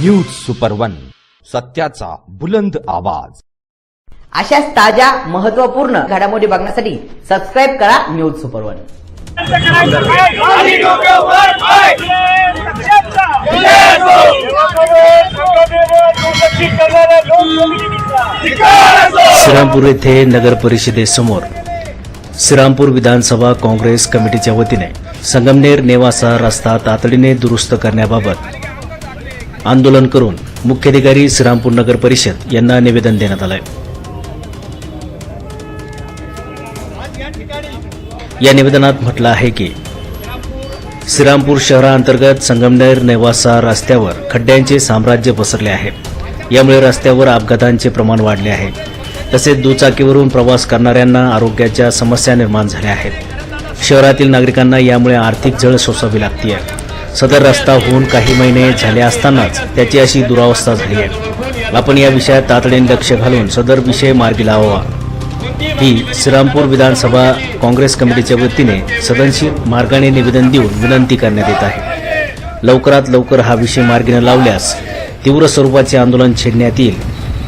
News super one सत्याचा बुलंद आवाज. अशाच ताज्या महत्त्वपूर्ण घडामोडी बघण्यासाठी सबस्क्राईब करा न्यूज सुपर वन श्रीरामपूर येथे नगर परिषदेसमोर श्रीरामपूर विधानसभा काँग्रेस कमिटीच्या वतीने संगमनेर नेवासा रस्ता तातडीने दुरुस्त करण्याबाबत आंदोलन करून मुख्याधिकारी श्रीरामपूर नगर परिषद यांना निवेदन देण्यात आलंय. या निवेदनात म्हटलं आहे की श्रीरामपूर शहराअंतर्गत संगमनेर नेवासा रस्त्यावर खड्ड्यांचे साम्राज्य पसरले आहे. यामुळे रस्त्यावर अपघातांचे प्रमाण वाढले आहे. तसेच दुचाकीवरून प्रवास करणाऱ्यांना आरोग्याच्या समस्या निर्माण झाल्या आहेत. शहरातील नागरिकांना यामुळे आर्थिक झळ सोसावी लागते सदर रस्ता होऊन काही महिने झाले असतानाच त्याची अशी दुरावस्था झाली आहे. आपण या विषयात तातडीने लक्ष घालून सदर विषय मार्गी लावावा. ही श्रीरामपूर विधानसभा काँग्रेस कमिटीच्या वतीने सदनशील मार्गाने निवेदन देऊन विनंती करण्यात येत आहे. लवकरात लवकर हा विषय मार्गीने लावल्यास तीव्र स्वरूपाचे आंदोलन छेडण्यात येईल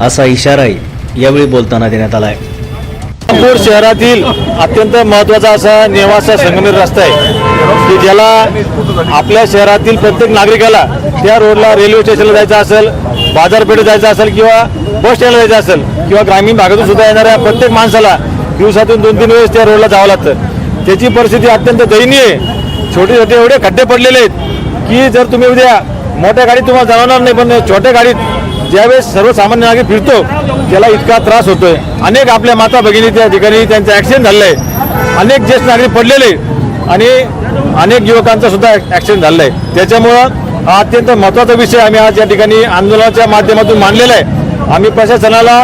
असा इशाराही यावेळी बोलताना देण्यात आला आहे शहरातील अत्यंत महत्त्वाचा असा नेवासा संगमेर रस्ता आहे. की ज्याला आपल्या शहरातील प्रत्येक नागरिकाला त्या रोडला रेल्वे स्टेशनला जायचं असेल बाजारपेठेत जायचं असेल किंवा बस स्टँडला जायचं असेल किंवा ग्रामीण भागातून सुद्धा येणाऱ्या प्रत्येक माणसाला दिवसातून दोन तीन वेळेस त्या रोडला जावं लागतं. त्याची परिस्थिती अत्यंत दयनीय आहे. छोटे छोटे एवढे खड्डे पडलेले आहेत की जर तुम्ही उद्या मोठ्या गाडीत तुम्हाला जाणवणार नाही पण छोट्या गाडीत ज्यावेळेस सर्वसामान्य नागरिक फिरतो त्याला इतका त्रास होतोय. अनेक आपल्या माता भगिनी त्या ठिकाणी त्यांचा ऍक्सिडेंट झालेला आहे अनेक ज्येष्ठ नागरिक पडलेले आणि अनेक युवकांचा सुद्धा ऍक्सिडेंट झालेला आहे. त्याच्यामुळं हा अत्यंत महत्त्वाचा विषय आम्ही आज या ठिकाणी आंदोलनाच्या माध्यमातून मांडलेला आहे. आम्ही प्रशासनाला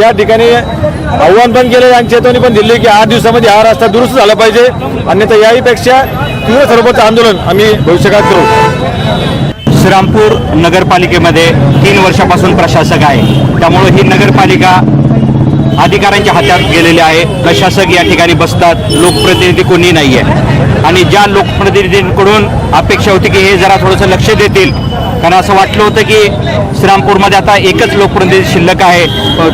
या ठिकाणी आव्हान पण केलं आणि चेतवणी पण दिली की आठ दिवसामध्ये हा रस्ता दुरुस्त झाला पाहिजे. अन्यथा याहीपेक्षा तीव्र स्वरूपाचं आंदोलन आम्ही भविष्यकाळात करू. श्रीरामपूर नगरपालिकेमध्ये तीन वर्षापासून प्रशासक आहे. त्यामुळं ही नगरपालिका अधिकाऱ्यांच्या हातात गेलेले आहे. प्रशासक या ठिकाणी बसतात. लोकप्रतिनिधी कोणी नाही आहे आणि ज्या लोकप्रतिनिधींकडून अपेक्षा होती की हे जरा थोडंसं लक्ष देतील कारण असं वाटलं होतं की श्रीरामपूरमध्ये आता एकच लोकप्रतिनिधी शिल्लक आहे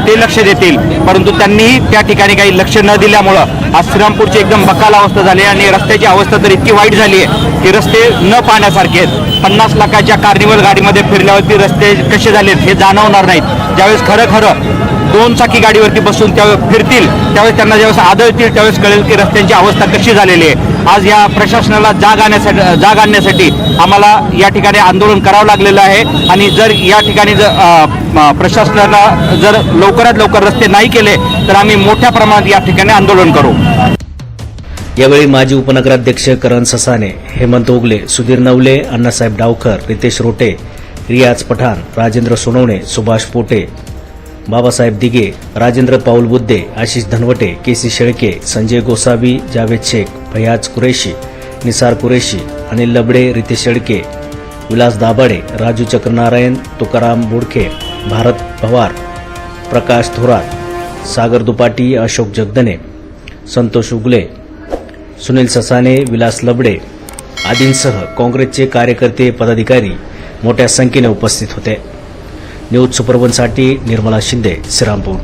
ते लक्ष देतील. परंतु त्यांनीही त्या ठिकाणी काही लक्ष न दिल्यामुळं आज श्रीरामपूरची एकदम बकाल अवस्था झाली आहे आणि रस्त्याची अवस्था तर इतकी वाईट झाली आहे की रस्ते न पाहण्यासारखे आहेत. पन्नास लाखाच्या कार्निवल गाडीमध्ये फिरल्यावरती रस्ते कसे झालेत हे जाणवणार नाहीत. ज्यावेळेस खरं खरं दोन चाकी गाडीवरती बसून त्यावेळेस फिरतील त्यावेळेस त्यांना ज्यावेळेस आदळतील त्यावेळेस कळेल की रस्त्यांची अवस्था कशी झालेली आहे. आज या प्रशासनाला जाग आणण्यासाठी जाग आणण्यासाठी आम्हाला या ठिकाणी आंदोलन करावं लागलेलं आहे. आणि जर या ठिकाणी जर प्रशासनाला जर लवकरात लवकर रस्ते नाही केले तर आम्ही मोठ्या प्रमाणात या ठिकाणी आंदोलन करू. यावेळी माजी उपनगराध्यक्ष करण ससाने हेमंत ओगले सुधीर नवले अण्णासाहेब डावकर रितेश रोटे रियाज पठाण राजेंद्र सोनवणे सुभाष पोटे बाबासाहेब दिगे राजेंद्र पाऊल बुद्धे आशिष धनवटे के सी शेळके संजय गोसावी जावेद शेख फयाज कुरेशी निसार कुरेशी अनिल लबडे रितेश शेळके विलास दाभाडे राजू चक्रनारायण तुकाराम बुडखे भारत पवार प्रकाश थोरात सागर दुपाटी अशोक जगदने संतोष उगले सुनील ससाने विलास लबडे आदींसह काँग्रेसचे कार्यकर्ते पदाधिकारी मोठ्या संख्येने उपस्थित होते. न्यूज सुपरवनसाठी निर्मला शिंदे श्रीरामपूर.